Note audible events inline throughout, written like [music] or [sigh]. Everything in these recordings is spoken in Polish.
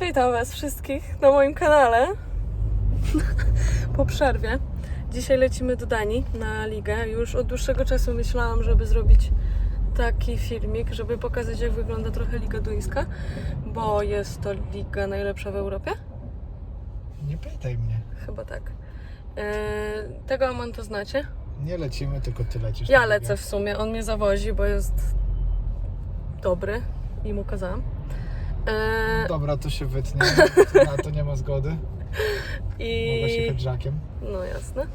Witam Was wszystkich na moim kanale po przerwie. Dzisiaj lecimy do Danii na ligę. Już od dłuższego czasu myślałam, żeby zrobić taki filmik, żeby pokazać, jak wygląda trochę liga duńska, bo jest to liga najlepsza w Europie. Nie pytaj mnie. Chyba tak. Eee, tego Amon to znacie. Nie lecimy, tylko ty lecisz. Ja na lecę w sumie, on mnie zawozi, bo jest dobry i mu kazałam. Eee, Dobra, to się wytnie. Na to nie ma zgody. Mogę się I jechać żakiem. no jasne.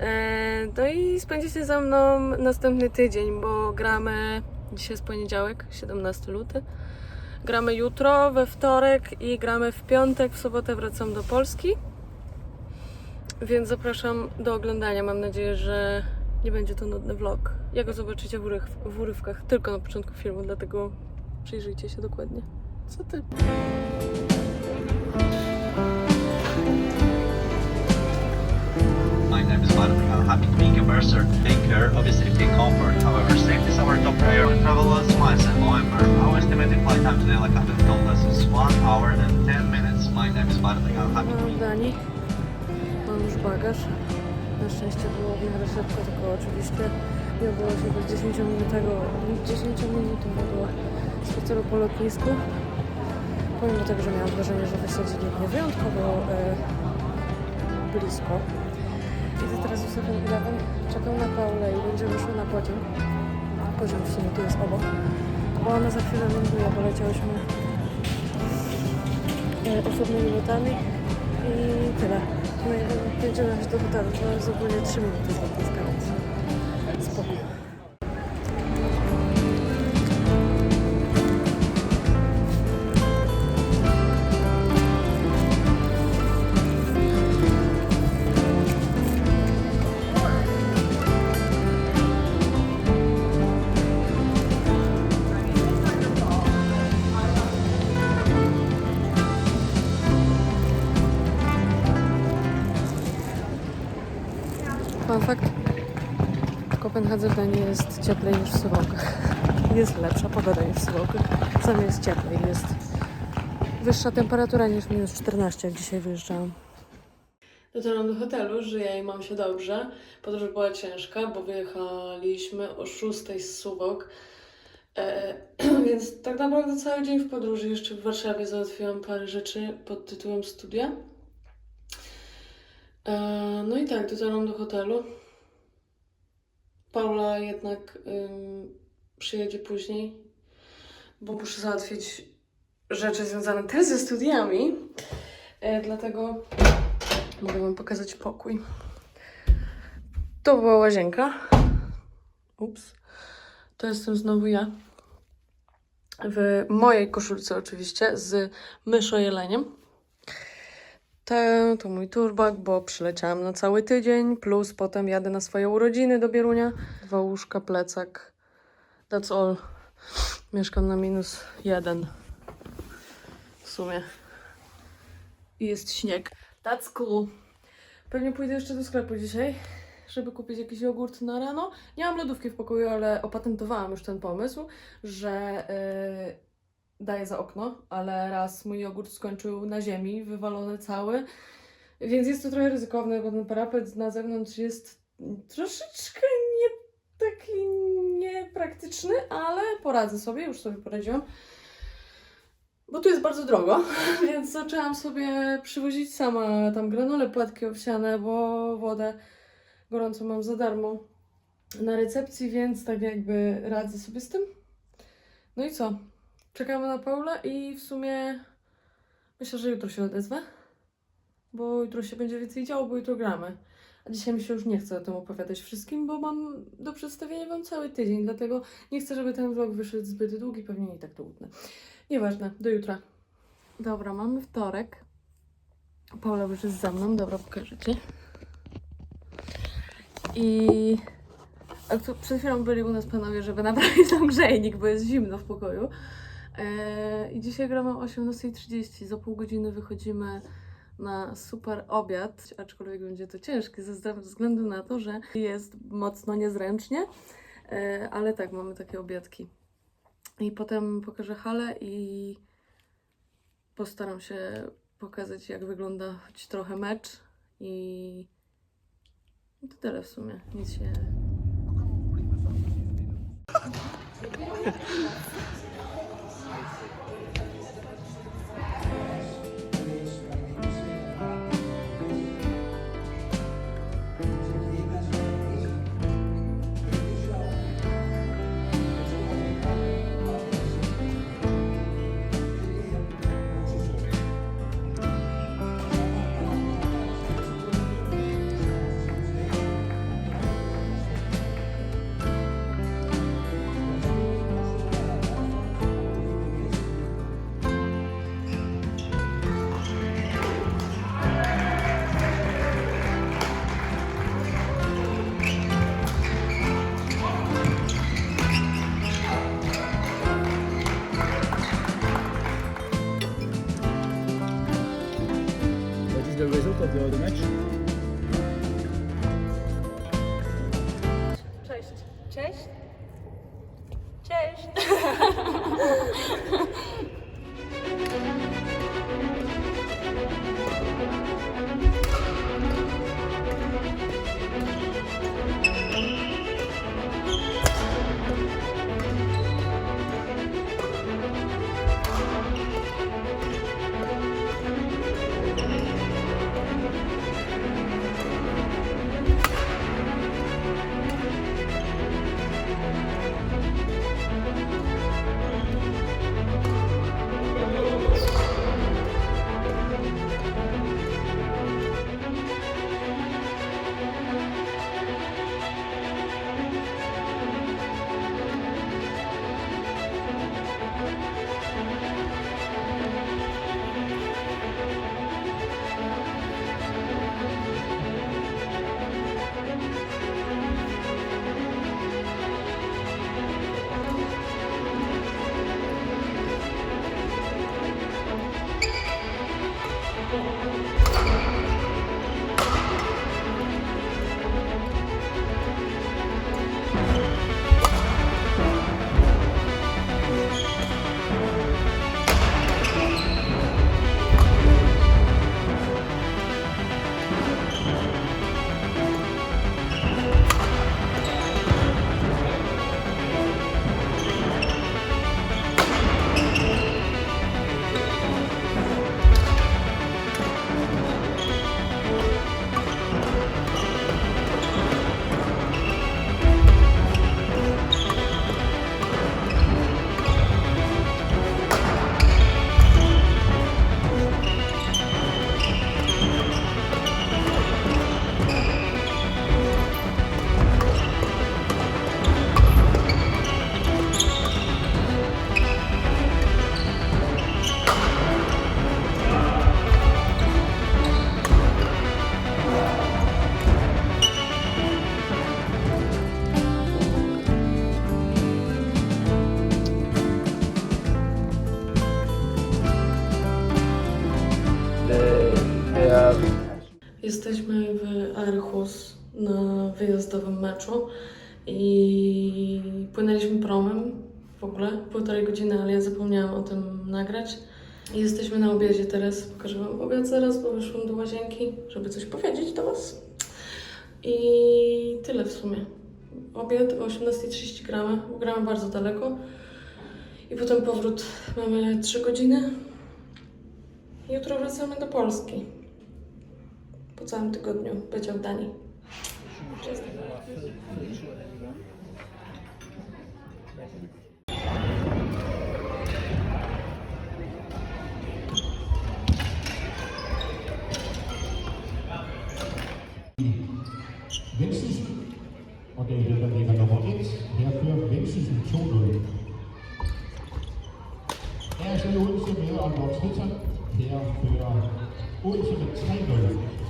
Eee, no i spędzicie ze mną następny tydzień, bo gramy dzisiaj jest poniedziałek, 17 luty. Gramy jutro, we wtorek i gramy w piątek, w sobotę wracam do Polski. Więc zapraszam do oglądania. Mam nadzieję, że nie będzie to nudny vlog. Jak go zobaczycie w, uryw- w urywkach, tylko na początku filmu, dlatego przyjrzyjcie się dokładnie. Co ty? My name is Martin. I'm happy to be your mercer. Take care of your safety and comfort. However, safety is our top priority. Travel was miles and November. Our estimated flight time today, like I've been told us, is 1 hour and 10 minutes. My name is Martin. I'm happy to be w Danii. Mam już bagaż. Na szczęście było w miarę szybko, tylko oczywiście nie było się bez 10-minutowego 10-minutowego spaceru po lotnisku. Pomimo tego, że miałam wrażenie, że wysadzili mnie wyjątkowo e, blisko. Idę teraz w 7-Eleven, czekam na Paulę i będziemy szły na pociąg. Pociąg w sumie tu jest obok. Bo ona za chwilę ląduje, bo leciałyśmy e, osobnymi lotami i tyle. No i będziemy jechać do hotelu. To jest ogólnie 3 minuty z lotniska, więc Kopenhadze Danii jest cieplej niż w Suwałkach. [laughs] Jest lepsza pogoda niż w Suwałkach. Sam jest cieplej. Jest wyższa temperatura niż minus 14, jak dzisiaj wyjeżdżałam. Dotarłam do hotelu, żyję i mam się dobrze. Podróż była ciężka, bo wyjechaliśmy o 6 z Suwałk. E, [clears throat] więc tak naprawdę cały dzień w podróży. Jeszcze w Warszawie załatwiłam parę rzeczy pod tytułem studia. E, No i tak, dotarłam do hotelu. Paula jednak ym, przyjedzie później, bo muszę załatwić rzeczy związane też ze studiami. E, dlatego mogę Wam pokazać pokój. To była łazienka. Ups. To jestem znowu ja. W mojej koszulce oczywiście, z myszojeleniem. To, to mój turbak, bo przyleciałam na cały tydzień, plus potem jadę na swoje urodziny do Bierunia. Dwa łóżka, plecak. That's all. Mieszkam na minus jeden. W sumie. I jest śnieg. That's cool. Pewnie pójdę jeszcze do sklepu dzisiaj, żeby kupić jakiś jogurt na rano. Nie mam lodówki w pokoju, ale opatentowałam już ten pomysł, że yy, daję za okno, ale raz mój jogurt skończył na ziemi, wywalony cały, więc jest to trochę ryzykowne, bo ten parapet na zewnątrz jest troszeczkę nie taki niepraktyczny, ale poradzę sobie, już sobie poradziłam. Bo tu jest bardzo drogo, [laughs] więc zaczęłam sobie przywozić sama tam granole, płatki owsiane, bo wodę gorącą mam za darmo na recepcji, więc tak jakby radzę sobie z tym. No i co? Czekamy na Paula i w sumie myślę, że jutro się odezwę, bo jutro się będzie więcej działo, bo jutro gramy. A dzisiaj mi się już nie chce o tym opowiadać wszystkim, bo mam do przedstawienia Wam cały tydzień, dlatego nie chcę, żeby ten vlog wyszedł zbyt długi, pewnie i tak to utnę. Nieważne, do jutra. Dobra, mamy wtorek. Paula już jest za mną, dobra, pokażę Ci. I przed chwilą byli u nas panowie, żeby naprawić tam grzejnik, bo jest zimno w pokoju. Eee, I dzisiaj gramy o 18.30. Za pół godziny wychodzimy na super obiad, aczkolwiek będzie to ciężkie ze względu na to, że jest mocno niezręcznie. Eee, ale tak, mamy takie obiadki. I potem pokażę halę i postaram się pokazać, jak wygląda choć trochę mecz i to tyle w sumie. Nic się Cześć. [laughs] Meczu i płynęliśmy promem w ogóle półtorej godziny, ale ja zapomniałam o tym nagrać. I Jesteśmy na obiedzie teraz, pokażę Wam obiad zaraz, bo wyszłam do łazienki, żeby coś powiedzieć do Was. I tyle w sumie. Obiad o 18.30 gramy, gramy bardzo daleko. I potem powrót mamy 3 godziny. Jutro wracamy do Polski po całym tygodniu bycia w Danii. Vendsyssel, og det er det, der ligger nummer 1. Her Vendsyssel 2-0. Her er så Odense med Aalborg Her fører Odense med 3-0.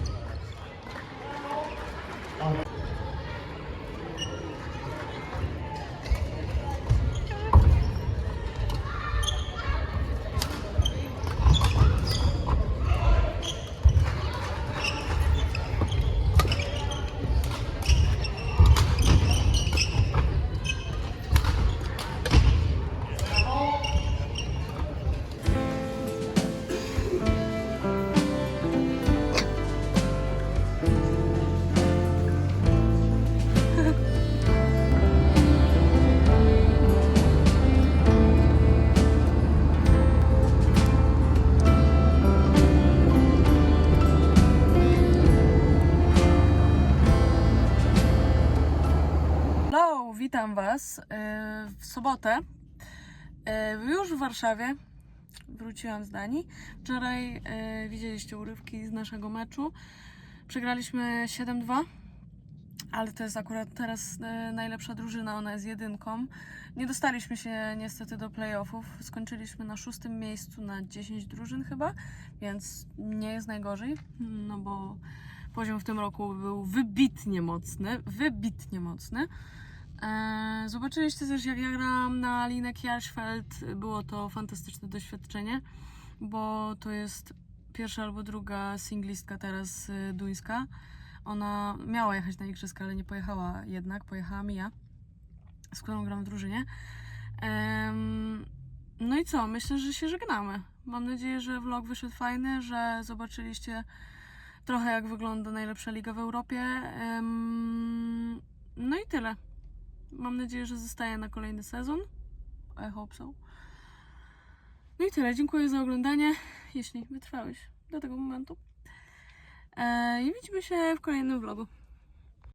Sobotę. e, Już w Warszawie. Wróciłam z Danii. Wczoraj e, widzieliście urywki z naszego meczu. Przegraliśmy 7-2, ale to jest akurat teraz e, najlepsza drużyna. Ona jest jedynką. Nie dostaliśmy się niestety do playoffów. Skończyliśmy na szóstym miejscu na 10 drużyn chyba, więc nie jest najgorzej, no bo poziom w tym roku był wybitnie mocny, wybitnie mocny. Eee, zobaczyliście też jak ja gram na Linek Jarsfeld. Było to fantastyczne doświadczenie, bo to jest pierwsza albo druga singlistka teraz y, duńska. Ona miała jechać na igrzyska, ale nie pojechała jednak, pojechała mi ja, z którą gram w drużynie. No i co? Myślę, że się żegnamy. Mam nadzieję, że vlog wyszedł fajny, że zobaczyliście trochę jak wygląda najlepsza liga w Europie. No i tyle. Mam nadzieję, że zostaje na kolejny sezon. I hope so. No i tyle. Dziękuję za oglądanie, jeśli wytrwałeś do tego momentu. E, I widzimy się w kolejnym vlogu.